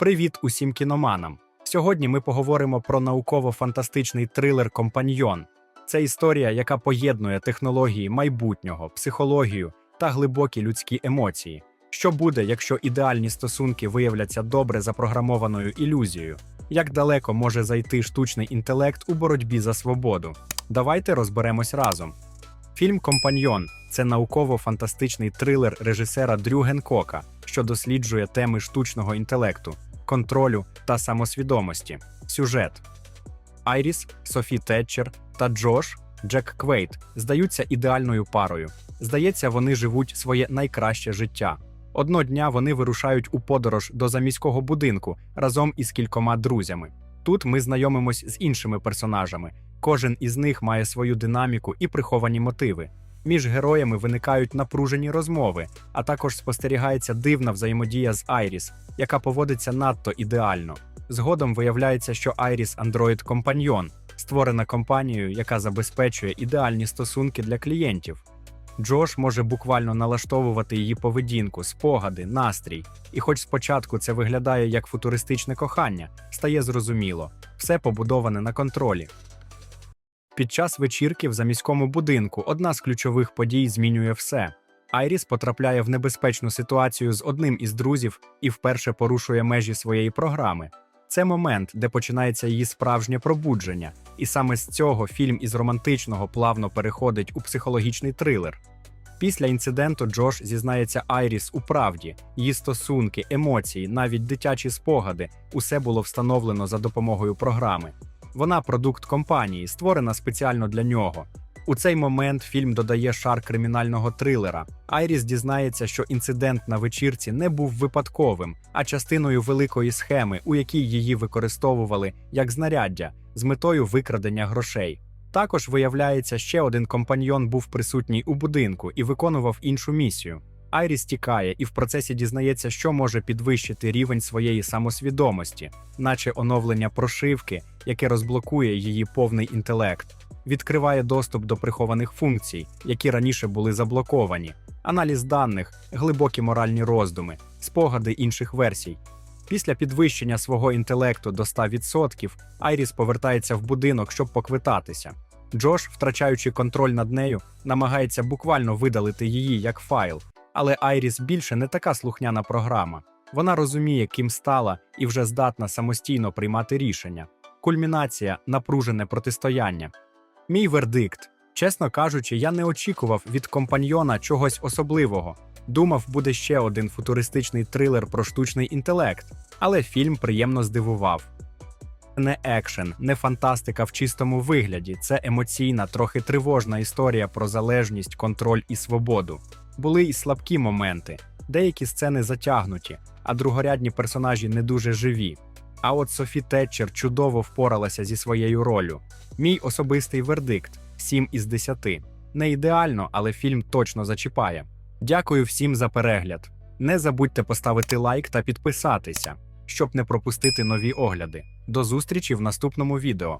Привіт усім кіноманам! Сьогодні ми поговоримо про науково-фантастичний трилер Компаньйон. Це історія, яка поєднує технології майбутнього, психологію та глибокі людські емоції. Що буде, якщо ідеальні стосунки виявляться добре запрограмованою ілюзією? Як далеко може зайти штучний інтелект у боротьбі за свободу? Давайте розберемось разом. Фільм Компаньйон це науково-фантастичний трилер режисера Дрю Генкока, що досліджує теми штучного інтелекту, контролю та самосвідомості. Сюжет Айріс, Софі Тетчер та Джош Джек Квейт здаються ідеальною парою. Здається, вони живуть своє найкраще життя. Одного дня вони вирушають у подорож до заміського будинку разом із кількома друзями. Тут ми знайомимось з іншими персонажами. Кожен із них має свою динаміку і приховані мотиви. Між героями виникають напружені розмови, а також спостерігається дивна взаємодія з Айріс, яка поводиться надто ідеально. Згодом виявляється, що Айріс Android компаньйон, створена компанією, яка забезпечує ідеальні стосунки для клієнтів. Джош може буквально налаштовувати її поведінку, спогади, настрій. І хоч спочатку це виглядає як футуристичне кохання, стає зрозуміло, все побудоване на контролі. Під час вечірки в заміському будинку одна з ключових подій змінює все. Айріс потрапляє в небезпечну ситуацію з одним із друзів і вперше порушує межі своєї програми. Це момент, де починається її справжнє пробудження, і саме з цього фільм із романтичного плавно переходить у психологічний трилер. Після інциденту Джош зізнається Айріс у правді, її стосунки, емоції, навіть дитячі спогади усе було встановлено за допомогою програми. Вона продукт компанії, створена спеціально для нього. У цей момент фільм додає шар кримінального трилера. Айріс дізнається, що інцидент на вечірці не був випадковим, а частиною великої схеми, у якій її використовували як знаряддя з метою викрадення грошей. Також виявляється, ще один компаньйон був присутній у будинку і виконував іншу місію. Айріс тікає і в процесі дізнається, що може підвищити рівень своєї самосвідомості, наче оновлення прошивки, яке розблокує її повний інтелект, відкриває доступ до прихованих функцій, які раніше були заблоковані, аналіз даних, глибокі моральні роздуми, спогади інших версій. Після підвищення свого інтелекту до 100%, Айріс повертається в будинок, щоб поквитатися. Джош, втрачаючи контроль над нею, намагається буквально видалити її як файл. Але Айріс більше не така слухняна програма. Вона розуміє, ким стала, і вже здатна самостійно приймати рішення. Кульмінація напружене протистояння. Мій вердикт. Чесно кажучи, я не очікував від компаньйона чогось особливого. Думав, буде ще один футуристичний трилер про штучний інтелект, але фільм приємно здивував. Не екшен, не фантастика в чистому вигляді. Це емоційна, трохи тривожна історія про залежність, контроль і свободу. Були і слабкі моменти, деякі сцени затягнуті, а другорядні персонажі не дуже живі. А от Софі Тетчер чудово впоралася зі своєю ролью. Мій особистий вердикт 7 із 10. Не ідеально, але фільм точно зачіпає. Дякую всім за перегляд. Не забудьте поставити лайк та підписатися, щоб не пропустити нові огляди. До зустрічі в наступному відео.